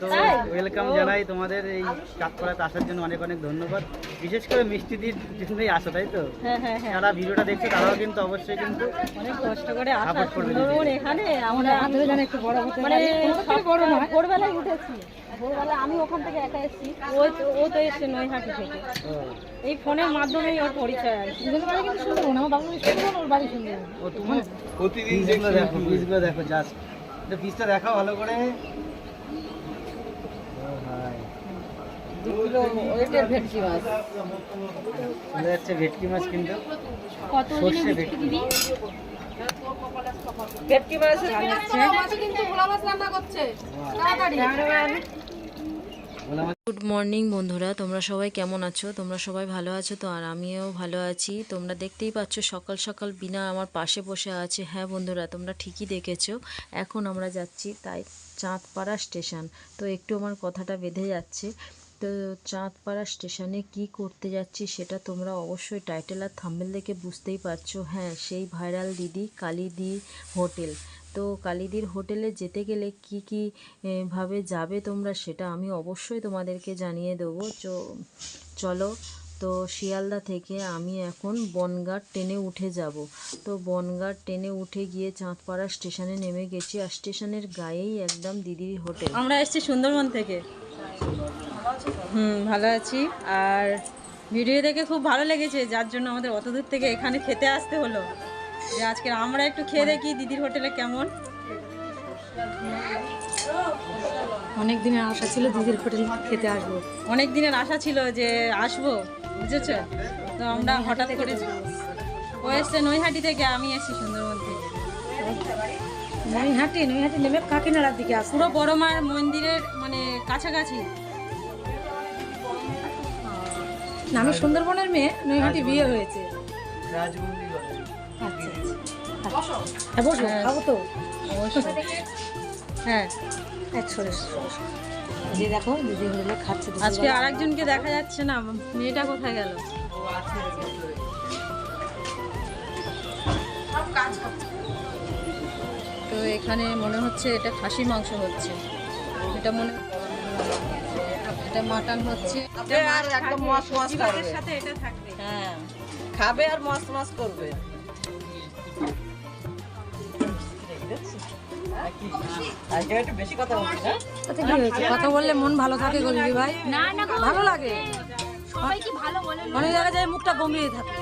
তো ওয়েলকাম জানাই তোমাদের এই চাঁদপাড়াতে আসার জন্য অনেক অনেক ধন্যবাদ। বিশেষ করে মিষ্টি দির জন্যই আসো তাই তো? হ্যাঁ হ্যাঁ হ্যাঁ। যারা ভিডিওটা দেখছে তারাও কিন্তু অবশ্যই কিন্তু অনেক কষ্ট করে করবে এখানে আমরা একটু বড় হতে মানে বড় নয়। ভোরবেলায় উঠেছি। ভোরবেলা আমি ওখান থেকে একা এসেছি। ও ও তো এসছে নৈহাটি থেকে। এই ফোনের মাধ্যমেই ওর পরিচয় আর কি দুজনের বাড়ি কিন্তু আমার বাবু ওর বাড়ি ও তুমি প্রতিদিন দেখো দেখো জাস্ট পিসটা দেখাও ভালো করে ও ভাই দু কিলো ওয়েটের ভেটকি মাছ। ভেটকি কিন্তু। কত সর্ষে ভেটকি ভেটকি। মাছ মাছ কিন্তু ভোলা মাছ রান্না করছে। তাড়াতাড়ি। গুড মর্নিং বন্ধুরা তোমরা সবাই কেমন আছো? তোমরা সবাই ভালো আছো তো? আর আমিও ভালো আছি। তোমরা দেখতেই পাচ্ছ সকাল সকাল বিনা আমার পাশে বসে আছে। হ্যাঁ বন্ধুরা তোমরা ঠিকই দেখেছ। এখন আমরা যাচ্ছি তাই চাঁদপাড়া স্টেশন। তো একটু আমার কথাটা বেঁধে যাচ্ছে। তো চাঁদপাড়া স্টেশনে কি করতে যাচ্ছি সেটা তোমরা অবশ্যই টাইটেল আর থাম্বেল দেখে বুঝতেই পারছ। হ্যাঁ সেই ভাইরাল দিদি কালিদি হোটেল। তো কালিদির হোটেলে যেতে গেলে কি কি ভাবে যাবে তোমরা সেটা আমি অবশ্যই তোমাদেরকে জানিয়ে দেবো। চলো, তো শিয়ালদা থেকে আমি এখন বনগাঁ ট্রেনে উঠে যাব। তো বনগাঁ ট্রেনে উঠে গিয়ে চাঁদপাড়া স্টেশনে নেমে গেছি, আর স্টেশনের গায়েই একদম দিদির হোটেল। আমরা এসেছি সুন্দরবন থেকে। হুম ভালো আছি। আর ভিডিও দেখে খুব ভালো লেগেছে যার জন্য আমাদের অত দূর থেকে এখানে খেতে আসতে হলো। যে আজকে আমরা একটু খেয়ে দেখি দিদির হোটেলে কেমন। অনেক দিনের আশা ছিল দিদির হোটেল খেতে আসব। অনেক দিনের আশা ছিল যে আসব বুঝেছ? তো আমরা হঠাৎ করে ও এসছে নৈহাটি থেকে আমি এসেছি সুন্দরবন থেকে। নৈহাটি নৈহাটি নেমে কাকিনাড়ার দিকে আসব পুরো বড় মার মন্দিরের মানে কাছাকাছি। আমি সুন্দরবনের মেয়ে নৈহাটি বিয়ে হয়েছে। আচ্ছা আচ্ছা। হ্যাঁ বসো। খাব তো। হ্যাঁ এক সরে যে দেখো দিদি খাচ্ছে। আজকে আরেকজনকে দেখা যাচ্ছে না মেয়েটা কোথায় গেল? তো এখানে মনে হচ্ছে এটা খাসি মাংস হচ্ছে। এটা মনে এটা মাটন হচ্ছে। একদম মস মস করবে। সাথে এটা থাকবে। হ্যাঁ। খাবে আর মস মস করবে। বেশি কথা বলছি না তাতে কি হয়েছে কথা বললে মন ভালো থাকে গো ভাই। ভালো লাগে? সবাই কি ভালো অনেক জায়গায় যায় মুখটা গম্ভীর থাকে।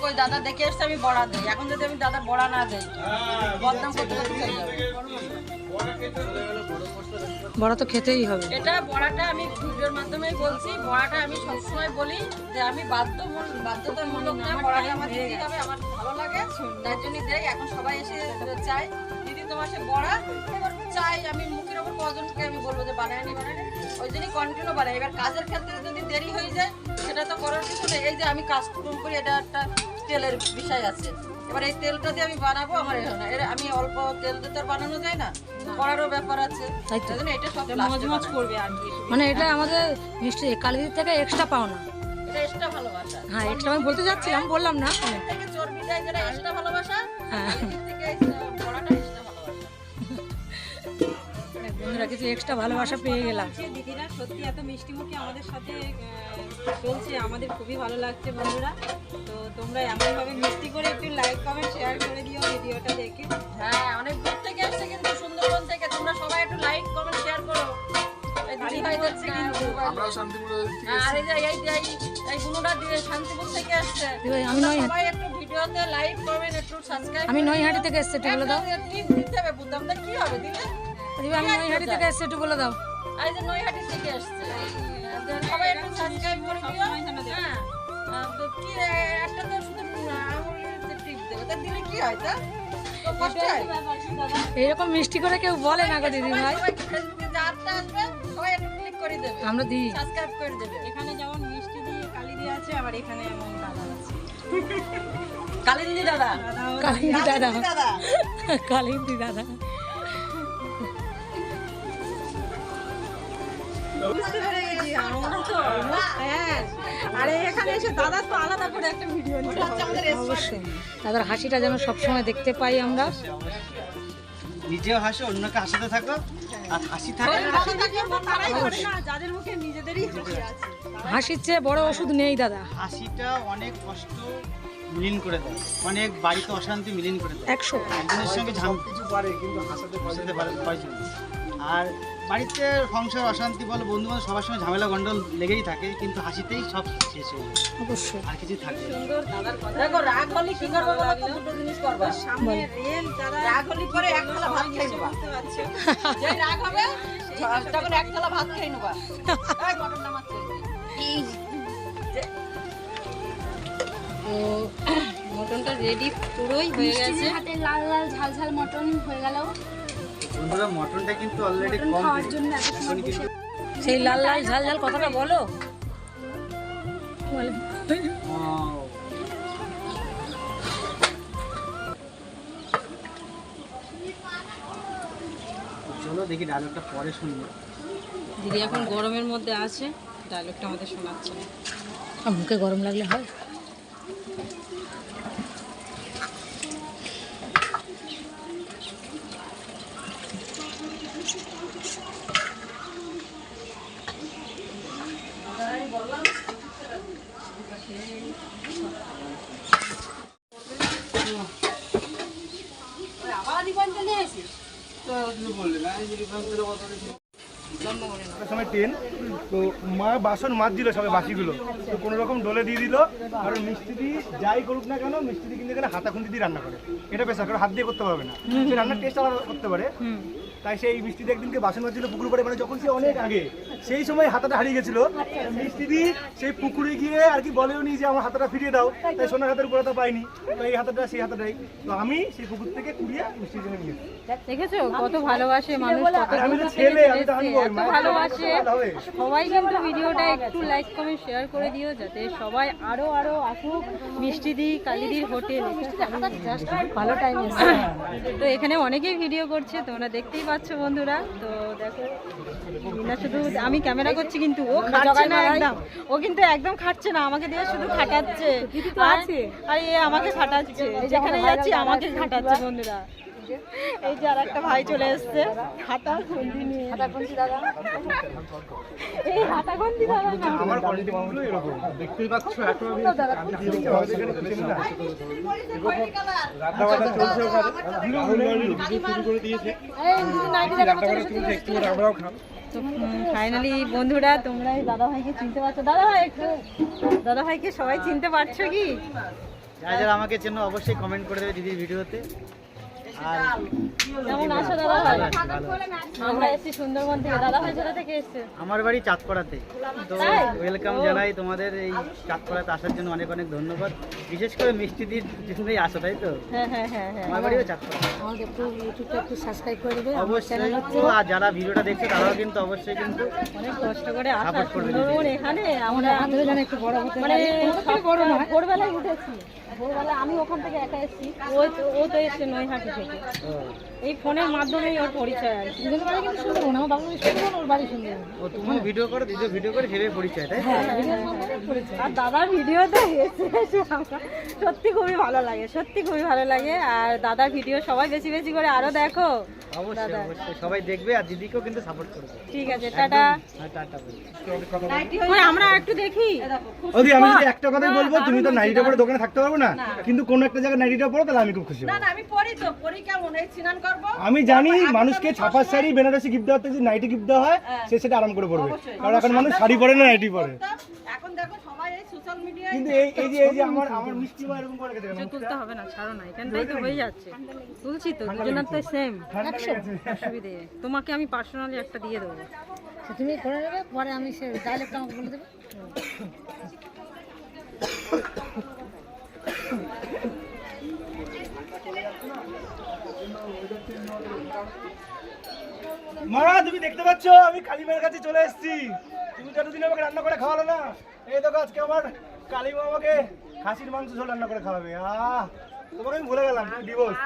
কই দাদা দেখে এসছে আমি বড়া দেই। এখন যদি আমি দাদা বড়া না দেই বদনাম করতে করতে চলে যাবে। বড় তো খেতেই হবে। এটা বড়াটা আমি ভিডিওর মাধ্যমেই বলছি। বড়াটা আমি সবসময় বলি যে আমি বাধ্য মন বাধ্যতামূলক না বড়াটা আমার দিতে হবে আমার ভালো লাগে। তার জন্য দেই এখন সবাই এসে চাই দিদি তোমার সে বড়া? এবার চাই আমি মুখের ওপর কজনকে আমি বলব যে বানায় নি বানায় ওই জন্যই কন্টিনিউ বানাই। এবার কাজের ক্ষেত্রে যদি দেরি হয়ে যায় সেটা তো করার কিছু নেই। এই যে আমি কাজ করুন করি এটা একটা তেলের বিষয় আছে। এবার এই তেলটা দিয়ে আমি বানাবো আমার এর আমি অল্প তেল দিয়ে তো আর বানানো যায় না করারও ব্যাপার আছে। তাই তো। তাই জন্য এটা সব মজমজ করবে আর কি। মানে এটা আমাদের মিষ্টি কালিদির থেকে এক্সট্রা পাওনা। এটা এক্সট্রা ভালোবাসা। হ্যাঁ এক্সট্রা আমি বলতে যাচ্ছিলাম বললাম না। থেকে চর্বি দেয় যেটা এক্সট্রা ভালোবাসা হ্যাঁ। আর এর থেকে বড়াটা এক্সট্রা ভালোবাসা। বন্ধুরা কিছু এক্সট্রা ভালোবাসা পেয়ে গেলাম। দিদিরা সত্যি এত মিষ্টি মুখে আমাদের সাথে চলছে আমাদের খুবই ভালো লাগছে বন্ধুরা। তো তোমরা এমনভাবে মিষ্টি করে একটু লাইক কমেন্ট শেয়ার করে দিও ভিডিওটা দেখে। হ্যাঁ অনেক দূর থেকে আসছে কিন্তু সুন্দরবন থেকে। তোমরা সবাই একটু লাইক কমেন্ট শেয়ার করো। এই দিদি ভাই যাচ্ছে কিন্তু। আমরাও শান্তিপুর আর এই যে এই যে এই- এই গুণটা দিয়ে শান্তিপুর থেকে আসছে। দিদি ভাই, আমি তোমরা নয় সবাই একটু ভিডিওতে লাইক করবেন একটু সাবস্ক্রাইব আমি নৈহাটি থেকে এসছি একটু বলে দাও। টিপ দিতে হবে বুঝলাম না কি হবে দিলে দিদি ভাই, আমি নৈহাটি থেকে এসছি একটু বলে দাও। এই যে নৈহাটি থেকে আসছে। সবাই একটু সাবস্ক্রাইব করে দিও। হ্যাঁ। তো কি একটা তো শুধু আঙুলের টিপ দেবে। তা দিলে কি তা? তো কষ্ট এইরকম মিষ্টি করে কেউ বলে না গো দিদি ভাই সবাই ফেসবুকে যারটা আসবে সবাই একটু ক্লিক করে দেবে। আমরা দিই। সাবস্ক্রাইব করে দেবে। এখানে যেমন মিষ্টি দিয়ে কালি দিয়ে আছে আবার এখানে এমন দাদা আছে। কালিন্দি দাদা কালিন্দি দাদা দাদা কালিন্দি দাদা। বুঝতে পেরে গেছি আমরা তো হ্যাঁ আরে এখানে এসে দাদা তো আলাদা করে একটা ভিডিও অবশ্যই দাদার হাসিটা যেন সবসময় দেখতে পাই আমরা। নিজেও হাসো অন্যকে হাসাতে থাকো। আর হাসি থাকে যাদের মুখে নিজেদেরই হাসি আছে হাসির চেয়ে বড় ওষুধ নেই দাদা। হাসিটা অনেক কষ্ট মিলিন করে দেয়। অনেক বাড়িতে অশান্তি মিলিন করে দেয়। একশো। একজনের সঙ্গে ঝাম কিছু পারে কিন্তু হাসাতে হাসাতে পারে আর বাড়িতে সংসার অশান্তি বলো বন্ধু বান্ধব সবার সঙ্গে ঝামেলা গন্ডল লেগেই থাকে কিন্তু হাসিতেই সব শেষ হয়ে যায়। অবশ্যই। আর কিছু থাকে না। দেখো রাগ হলে কি করব বলো তো? দুটো জিনিস করবা। সামনে রেল যারা রাগ হলে পরে এক থালা ভাত খাই নেবা। বুঝতে পারছ। যে রাগ হবে তখন এক থালা ভাত খাই নেবা। এই তো মটনটা রেডি পুরোই হয়ে গেছে। হাতে লাল লাল ঝাল ঝাল মটন হয়ে গেল। বন্ধুরা মটনটা কিন্তু অলরেডি কম সেই লাল লাল ঝাল ঝাল কথাটা বলো। চলো দেখি ডায়লগটা পরে শুনব। দিদি এখন গরমের মধ্যে আছে ডায়লগটা আমাদের শোনাচ্ছে মুখে গরম লাগলে হয়? সময় ট্রেন তো মা বাসন মাজছিল সবাই বাসিগুলো। তো কোনো রকম ডলে দিয়ে দিল। আর মিস্ত্রি যাই করুক না কেন মিস্ত্রি কিন্তু এখানে হাতা খুন্তি দিয়ে রান্না করে। এটা পেশা কারণ হাত দিয়ে করতে পারবে না। রান্নার টেস্ট আলাদা করতে পারে। তাই সেই মিষ্টি দিয়ে একদিনকে বাসন মাজছিল পুকুর পাড়ে মানে যখন সে অনেক আগে সেই সময় হাতাটা হারিয়ে গেছিল। মিষ্টি দিয়ে সেই পুকুরে গিয়ে আর কি বলেও নি যে আমার হাতাটা ফিরিয়ে দাও। তাই সোনার হাতের গোড়াটা পাইনি। তো এই হাতাটা সেই হাতাটাই। তো আমি সেই পুকুর থেকে কুড়িয়ে মিষ্টি জন্য নিয়ে দেখেছ? কত ভালোবাসে মানুষ কত আমি তো ছেলে, আমি তো এত ভালোবাসে। সবাই কিন্তু ভিডিওটা একটু লাইক কমেন্ট শেয়ার করে দিও যাতে সবাই আরও আরও আসুক মিষ্টি দি কালিদির হোটেল। ভালো টাইম তো এখানে অনেকেই ভিডিও করছে তোমরা দেখতেই পাচ্ছ। বন্ধুরা? তো দেখো না শুধু আমি ক্যামেরা করছি কিন্তু ও খাচ্ছে না একদম। ও কিন্তু একদম খাচ্ছে না আমাকে দিয়ে শুধু খাটাচ্ছে। আর আর এ আমাকে খাটাচ্ছে। যেখানে যাচ্ছি আমাকে খাটাচ্ছে বন্ধুরা। এই যে আর একটা ভাই চলে এসছে। হাতা খুন্দি নিয়ে। হাতা খুন্দি দাদা। এই হাতা খুন্দি দাদা না? আমার কোয়ালিটি গুলো এরকম। দেখতেই পাচ্ছ এখন আমি না রান্না বান্না চলছে ওখানে। রাহুল গাড়ি শুরু করে দিয়েছে। রান্না বান্না চলছে একটু আমরাও খাম তো ফাইনালি বন্ধুরা তোমরা এই দাদা ভাইকে চিনতে পারছ। দাদা ভাই একটু দাদা ভাইকে সবাই চিনতে পারছ কি? যারা যারা আমাকে চেনো অবশ্যই কমেন্ট করে দেবে দিদির ভিডিওতে। আর কেমন দাদা ভাই। আমরা এসেছি সুন্দরবন থেকে। দাদা ভাই কোথা থেকে এসছে? আমার বাড়ি চাঁদপাড়াতে। তো ওয়েলকাম জানাই তোমাদের এই চাঁদপাড়াতে আসার জন্য অনেক অনেক ধন্যবাদ। বিশেষ করে মিষ্টি দির জন্যই আসো তাই তো? হ্যাঁ হ্যাঁ হ্যাঁ আমার বাড়িও চাঁদপাড়া। আমাকে একটু ইউটিউবটা একটু সাবস্ক্রাইব করে দেবে অবশ্যই আর যারা ভিডিওটা দেখছে তারাও কিন্তু অবশ্যই কিন্তু অনেক কষ্ট করে আসা সুন্দরবন এখানে। আমরা একটু বড় মানে পারে। বড় না ভোরবেলায় উঠেছি। ভোরবেলায় আমি ওখান থেকে একা এসেছি। ও তো- ও তো এসছে নৈহাটি থেকে। এই ফোনের মাধ্যমেই ওর পরিচয় আর কি। দুজনের বাড়ি কিন্তু বাবু সুন্দরবন ওর বাড়ি ও তুমি ভিডিও করো দিদিও ভিডিও করে ভেবে পরিচয় তাই আর দাদার ভিডিওতে সত্যি খুবই ভালো লাগে সত্যি খুবই ভালো লাগে। আর দাদার ভিডিও সবাই বেশি বেশি করে আরও দেখো। অবশ্যই অবশ্যই। সবাই দেখবে আর দিদিকেও কিন্তু সাপোর্ট করবে। ঠিক আছে টাটা। হ্যাঁ টাটা আমরা একটু দেখি। ওদি আমি যদি একটা কথাই বলব তুমি তো নাইটিটা পরে দোকানে থাকতে পারব না? কিন্তু কোন একটা জায়গায় নাইটিটা পরো তাহলে আমি খুব খুশি না না আমি পড়ি তো পড়ি কেমন? এই স্নান করব? আমি জানি মানুষকে ছাপার শাড়ি বেনারসি গিফট দেওয়ার থেকে যদি নাইটি গিফট দেওয়া হয় সে সেটা আরাম করে পড়বে কারণ এখন মানুষ শাড়ি পরে না নাইটি পরে। এখন দেখো সবাই এই সোশ্যাল মিডিয়ায় কিন্তু এই এই যে এই যে আমার আমার মিষ্টি মা এরকম করে গেছে কেন? তুলতে হবে না ছাড়ো না এখানটাই তো হয়ে যাচ্ছে। তুলছি তো দুজনের তো সেম। অসুবিধে। তোমাকে আমি পার্সোনালি একটা দিয়ে দেবো। তুমি করে নেবে পরে আমি সে ডাইলেক্ট আমাকে বলে দেবে। মা তুমি দেখতে পাচ্ছ? আমি কালিমার কাছে চলে এসেছি। তুমি তো এতদিন আমাকে রান্না করে খাওয়ালো না এই দেখো আজকে আমার কালিমা আমাকে খাসির মাংস ঝোল রান্না করে খাওয়াবে। আহ তোমাকে আমি ভুলে গেলাম ডিভোর্স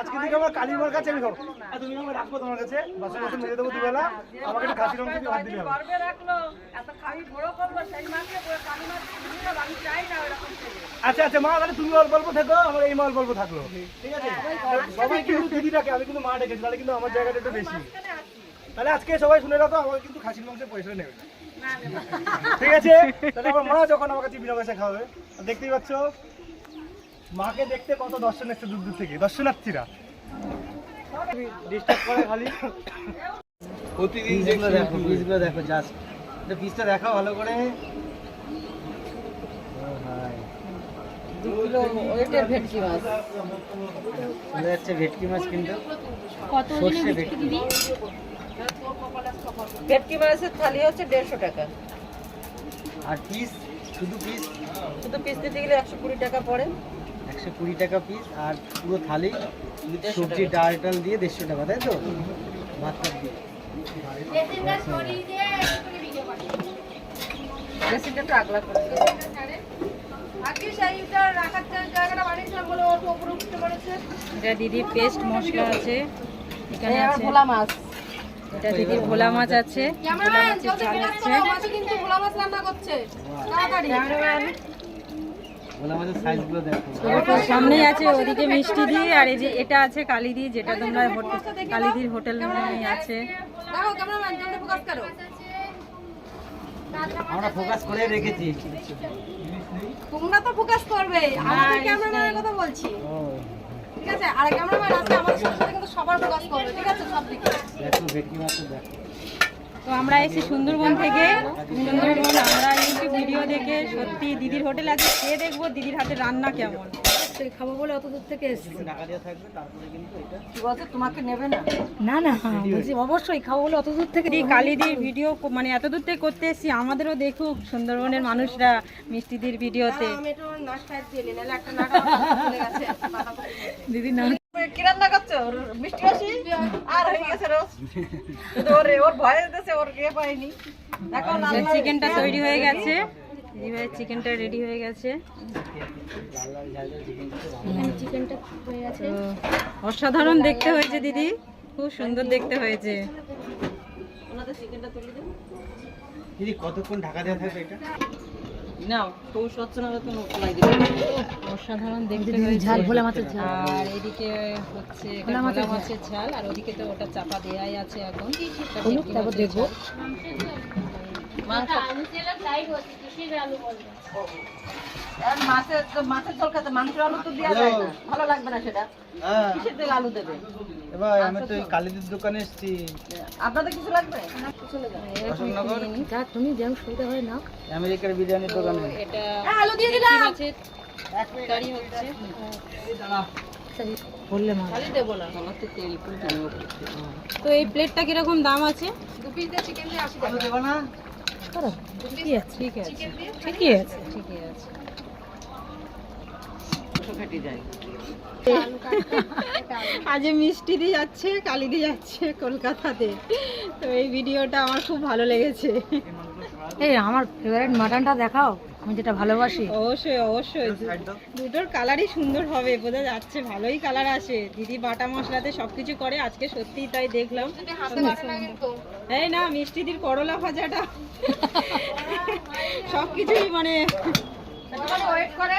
আজকে থেকে আমার কালিমার কাছে আমি খাব। আর তুমি আমাকে রাখব তোমার কাছে বাসন বাসন মেজে দেবো দুবেলা। আমাকে একটু খাসির মাংস দিয়ে ভাত ছেলে। আচ্ছা আচ্ছা মা তাহলে তুমি অল্প অল্প থাকো আমার এই মা অল্প অল্প থাকল। ঠিক আছে? সবাই কিন্তু দিদিটাকে আমি কিন্তু মা ডেকেছি তাহলে কিন্তু আমার জায়গাটা একটু বেশি। তাহলে আজকে সবাই শুনে রাখো আমাকে কিন্তু খাসির মাংসের পয়সা নেবে না। ঠিক আছে? তাহলে আমার মা যখন আমার কাছে বিনা পয়সা খাওয়াবে আর দেখতেই পাচ্ছ মাকে দেখতে কত দর্শন এসছে দূর দূর থেকে দর্শনার্থীরা। ডিস্টার্ব করে খালি। পিসগুলো দেখো পিসগুলো দেখো জাস্ট পিসটা দেখাও ভালো করে। ভেটকি মাছ। ভেটকি মাছ কিন্তু। কত সর্ষে ভেটকি। দিদি? ভেটকি মাছের থালি হচ্ছে দেড়শো টাকা। আর পিস শুধু পিস শুধু পিস দিতে গেলে একশো কুড়ি টাকা পড়ে। একশো কুড়ি টাকা পিস আর পুরো থালি সবজি ডাল টাল দিয়ে দেড়শো টাকা তাই তো? ভাত টাত দিয়ে দিদির পেস্ট মশলা আছে। এখানে আছে ভোলা মাছ। এটা দিদির ভোলা মাছ আছে। ক্যামেরাম্যান জলদি ফিনাস করো মাছে কিন্তু ভোলা মাছ রান্না করছে। তাড়াতাড়ি। ভোলা মাছের সাইজগুলো দেখো সামনেই আছে ওদিকে মিষ্টি দি আর এই যে এটা আছে কালিদি যেটা তোমরা হোটেল কালিদির হোটেল আছে। দেখো ক্যামেরাম্যান জলদি ফোকাস করো। আমরা ফোকাস করে রেখেছি। তোমরা তো ফোকাস করবে। আমাদের ক্যামেরাম্যানের কথা বলছি। ঠিক আছে? আর সবার তো আমরা এসে সুন্দরবন থেকে। সুন্দরবন, আমরা ভিডিও দেখে সত্যি দিদির হোটেল আছে, খেয়ে দেখব দিদির হাতে রান্না কেমন। খাব বলে অত দূর থেকে এসেছি। তোমাকে নেবে না? না না বলছি অবশ্যই খাব বলে অত দূর থেকে কালিদির ভিডিও মানে এত দূর থেকে করতে এসেছি আমাদেরও দেখুক সুন্দরবনের মানুষরা মিষ্টিদির ভিডিওতে। দিদি না। করছ মিষ্টি আসি আর হয়ে গেছে রোজ। ওর ওর ভয় দিতেছে ওর দেখো লাল লাল চিকেনটা তৈরি হয়ে গেছে। দিদিভাইয়ের চিকেনটা রেডি হয়ে গেছে। চিকেনটা হয়ে গেছে। অসাধারণ দেখতে হয়েছে দিদি। খুব সুন্দর দেখতে হয়েছে। দিদি কতক্ষণ ঢাকা দেওয়া থাকবে এটা? অসাধারণ দেখতে হয়েছে। ঝাল ভোলা মাছের ঝাল। আর এদিকে হচ্ছে ভোলা মাছের ঝাল। আর ওদিকে তো ওটা চাপা দেয়াই আছে এখন। তারপর দেখব আমি সেটা ফ্রাই করছি কিসের আলু বলব? আর মাছের তো মাছের মাংসের আলু তো দেওয়া যায় না। ভালো লাগবে না সেটা। হ্যাঁ। কিসের তেল আলু দেবে? এবার আমি তো কালীদের দোকানে এসেছি। আপনাদের কিছু লাগবে? তুমি যেমন সুবিধা হয় না আমেরিকার বিরিয়ানির দোকানে। এটা আলু দিয়ে দিলাম। তরকারি হচ্ছে। খালি দেবো না আমার তো তেল ফুল জানব তো এই প্লেটটা কীরকম দাম আছে? দু পিস দিয়ে চিকেন দিয়ে আসি দেবো না? ঠিকই আছে ঠিক আছে ঠিকই আছে। ঠিকই আছে। আজ মিষ্টি দিয়ে যাচ্ছে কালি দিয়ে যাচ্ছে কলকাতাতে। তো এই ভিডিওটা আমার খুব ভালো লেগেছে। এই আমার ফেভারিট মাটনটা দেখাও। আমি যেটা ভালোবাসি। অবশ্যই অবশ্যই। দুটোর কালারই সুন্দর হবে বোঝা যাচ্ছে। ভালোই কালার আসে। দিদি বাটা মশলাতে সবকিছু করে আজকে সত্যিই তাই দেখলাম। এই না মিষ্টিদির করলা ভাজাটা। সবকিছুই মানে ওয়েট করে।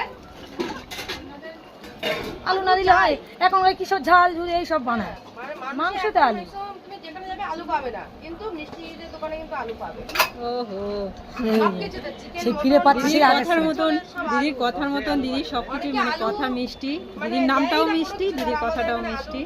আলু না দিলে হয়। এখন ওই কিসব ঝাল ঝুল এইসব বানায়। মাংসতে আলু। তুমি যেখানে যাবে আলু পাবে না। কিন্তু মিষ্টি দোকানে কিন্তু আলু পাবে। ওহো। সেই ফিরে পাচ্ছি কথার মতন দিদির কথার মতন দিদি সবকিছু মানে কথা মিষ্টি। দিদির নামটাও মিষ্টি দিদির কথাটাও মিষ্টি।